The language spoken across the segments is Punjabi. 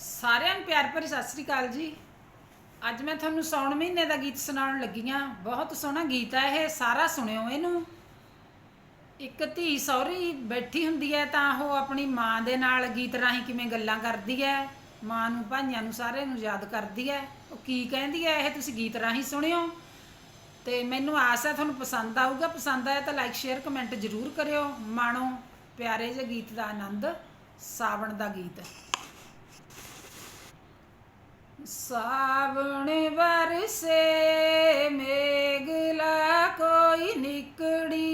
ਸਾਰਿਆਂ ਨੂੰ ਪਿਆਰ ਭਰੀ ਸਤਿ ਸ੍ਰੀ ਅਕਾਲ ਜੀ। ਅੱਜ ਮੈਂ ਤੁਹਾਨੂੰ ਸੌਣ ਮਹੀਨੇ ਦਾ ਗੀਤ ਸੁਣਾਉਣ ਲੱਗੀ ਹਾਂ। ਬਹੁਤ ਸੋਹਣਾ ਗੀਤ ਹੈ ਇਹ, ਸਾਰਾ ਸੁਣਿਓ ਇਹਨੂੰ। ਇੱਕ ਧੀ ਸਹੁਰੀ ਬੈਠੀ ਹੁੰਦੀ ਹੈ ਤਾਂ ਉਹ ਆਪਣੀ ਮਾਂ ਦੇ ਨਾਲ ਗੀਤ ਰਾਹੀਂ ਕਿਵੇਂ ਗੱਲਾਂ ਕਰਦੀ ਹੈ, ਮਾਂ ਨੂੰ ਭਾਈਆਂ ਨੂੰ ਸਾਰਿਆਂ ਨੂੰ ਯਾਦ ਕਰਦੀ ਹੈ। ਉਹ ਕੀ ਕਹਿੰਦੀ ਹੈ, ਇਹ ਤੁਸੀਂ ਗੀਤ ਰਾਹੀਂ ਸੁਣਿਓ। ਤੇ ਮੈਨੂੰ ਆਸ ਹੈ, ਤੁਹਾਨੂੰ ਪਸੰਦ ਆਊਗਾ, ਪਸੰਦ ਆਇਆ ਤਾਂ ਲਾਈਕ ਸ਼ੇਅਰ ਕਮੈਂਟ ਜ਼ਰੂਰ ਕਰਿਓ। ਮਾਣੋ ਪਿਆਰੇ ਜਿਹੇ ਗੀਤ ਦਾ ਆਨੰਦ, ਸਾਵਣ ਦਾ ਗੀਤ। ਸਾਵਣ ਵਰਸੇ ਮੇਗਲਾ ਕੋਈ ਨਿਕੜੀ ਨਿਕੜੀ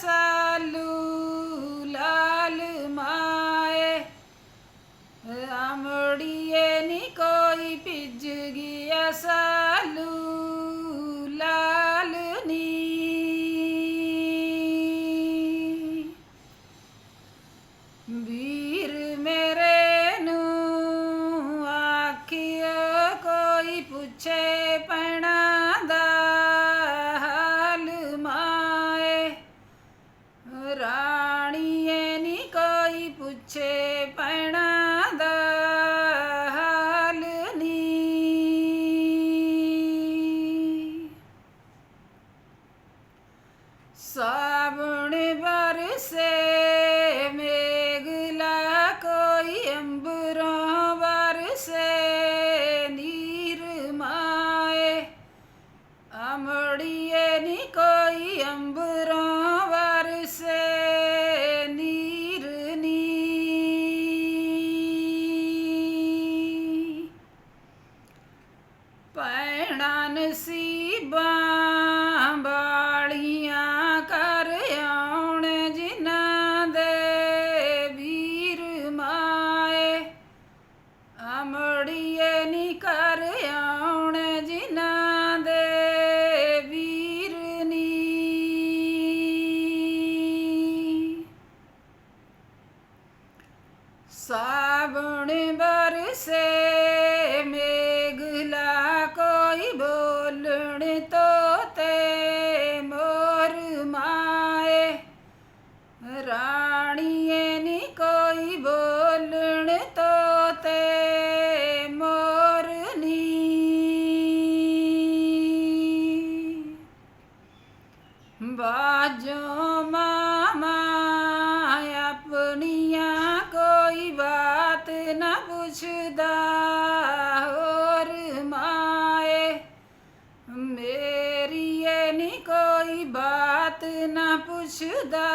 ਸਾਲੂ ਲਾਲ ਮਾਏ ਅਮੜੀਏ This ਬਾਜੋ ਮਾਮਾ, ਆਪਣੀਆਂ ਕੋਈ ਬਾਤ ਨਾ ਪੁੱਛਦਾ, ਹੋਰ ਮਾਏ, ਮੇਰੀ ਇਹ ਨੀ ਕੋਈ ਬਾਤ ਨਾ ਪੁੱਛਦਾ।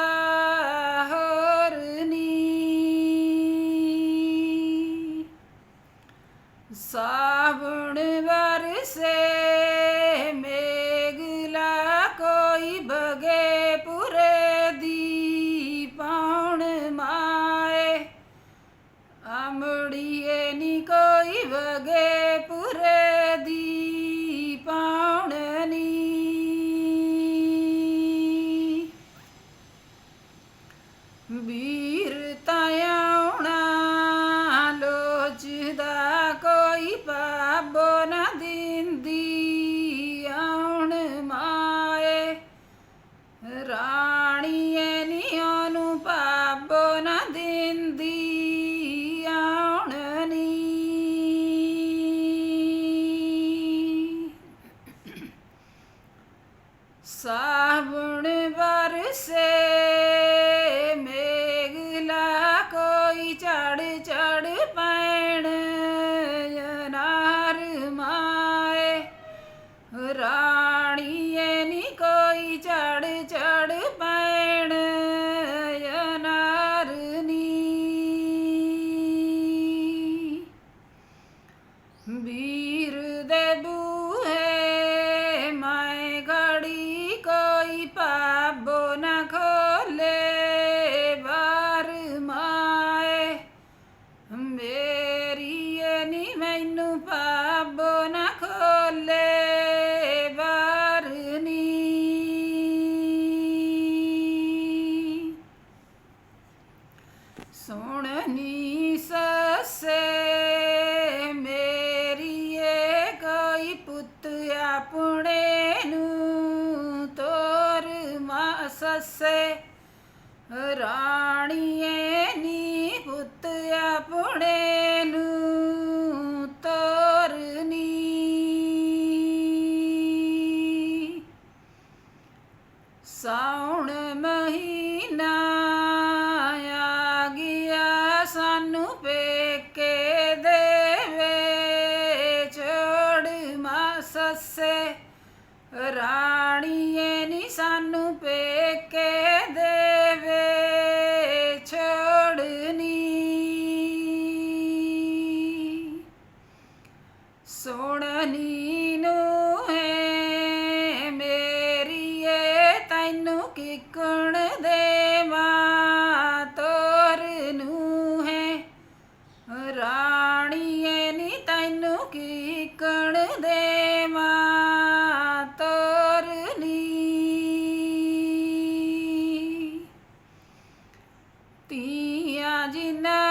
be रा ਤੀਆਂ ਜਿਨ੍ਹਾਂ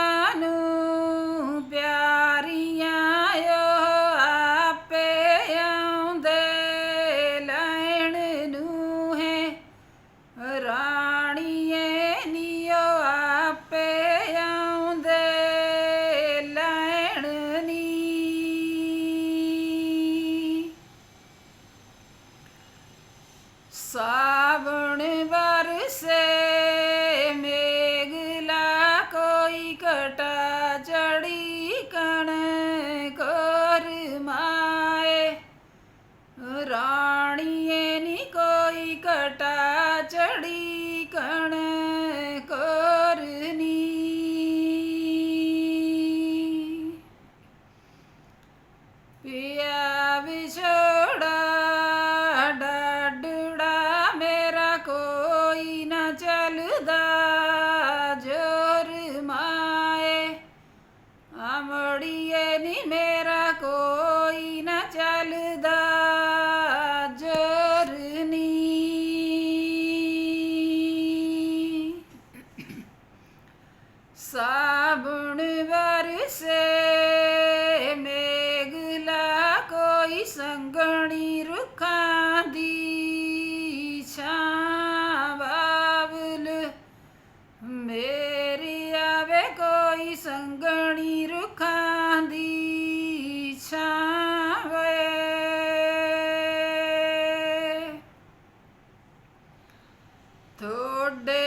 થોડે